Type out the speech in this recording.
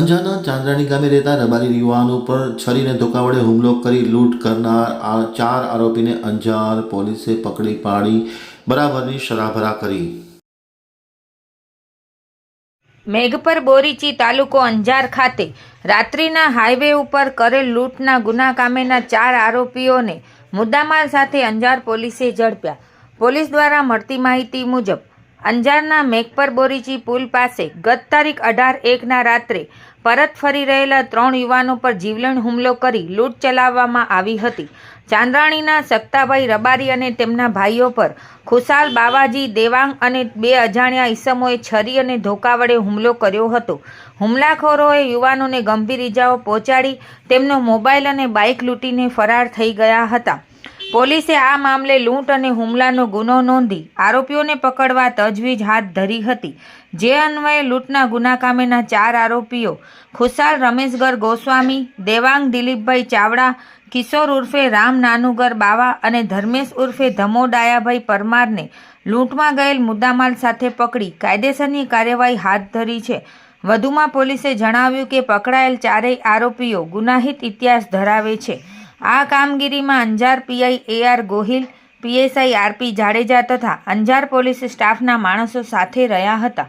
અંજારના ચાંદ્રાણી ગામે રહેતા રબારી યુવાન ઉપર છરીને ધોકા હુમલો કરી લૂંટ કરનાર આ ચાર આરોપીને અંજાર પોલીસે પકડી પાડી, બરાબરની શરાભરા કરી. મેઘપર બોરીચી તાલુકો અંજાર ખાતે રાત્રિના હાઈવે ઉપર કરેલ લૂંટના ગુના કામેના ચાર આરોપીઓને મુદ્દામાલ સાથે અંજાર પોલીસે ઝડપ્યા. પોલીસ દ્વારા મળતી માહિતી મુજબ અંજારના મેઘપર બોરીજી પુલ પાસે ગત તારીખ અઢાર એકના રાત્રે પરત ફરી રહેલા ત્રણ યુવાનો પર જીવલેણ હુમલો કરી લૂંટ ચલાવવામાં આવી હતી. ચાંદ્રાણીના સક્તાભાઈ રબારી અને તેમના ભાઈઓ પર ખુશાલ બાવાજી, દેવાંગ અને બે અજાણ્યા ઈસમોએ છરી અને ધોકા વડે હુમલો કર્યો હતો. હુમલાખોરોએ યુવાનોને ગંભીર ઇજાઓ પહોંચાડી તેમનો મોબાઈલ અને બાઇક લૂંટીને ફરાર થઈ ગયા હતા. પોલીસે આ મામલે લૂંટ અને હુમલાનો ગુનો નોંધી આરોપીઓને પકડવા તજવીજ હાથ ધરી હતી. જે અન્વયે લૂંટના ગુના કામેના ચાર આરોપીઓ ખુશાલ રમેશગર ગોસ્વામી, દેવાંગ દિલીપભાઈ ચાવડા, કિશોર ઉર્ફે રામ નાનુગર બાવા અને ધર્મેશ ઉર્ફે ધમો ડાયાભાઈ પરમારને લૂંટમાં ગયેલ મુદ્દામાલ સાથે પકડી કાયદેસરની કાર્યવાહી હાથ ધરી છે. વધુમાં પોલીસે જણાવ્યું કે પકડાયેલ ચારેય આરોપીઓ ગુનાહિત ઇતિહાસ ધરાવે છે. આ કામગીરીમાં Anjar PI AR Gohil, PSI RP Jadeja તથા અંજાર પોલીસ સ્ટાફના માણસો સાથે રહ્યા હતા.